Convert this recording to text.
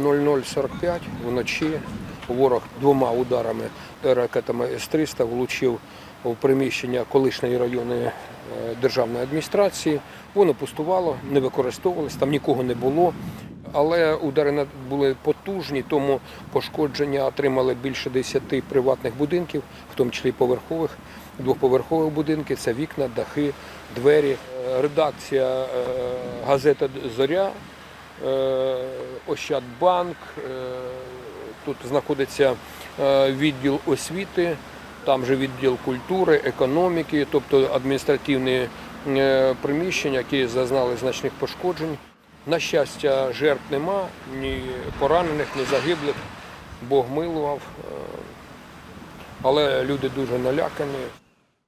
00.45 вночі ворог двома ударами ракетами С-300 влучив в приміщення колишньої районної е, державної адміністрації. Воно пустувало, не використовувалось, там нікого не було. Але удари були потужні, тому пошкодження отримали більше 10 приватних будинків, в тому числі поверхових, двоповерхових будинків. Це вікна, дахи, двері. Е, Редакція е, газета Зоря, е, Ощадбанк. е, Тут знаходиться е, відділ освіти, там же відділ культури, економіки, тобто адміністративні е, приміщення, які зазнали значних пошкоджень. На щастя, жертв нема, ні поранених, ні загиблих. Бог милував. е, Але люди дуже налякані.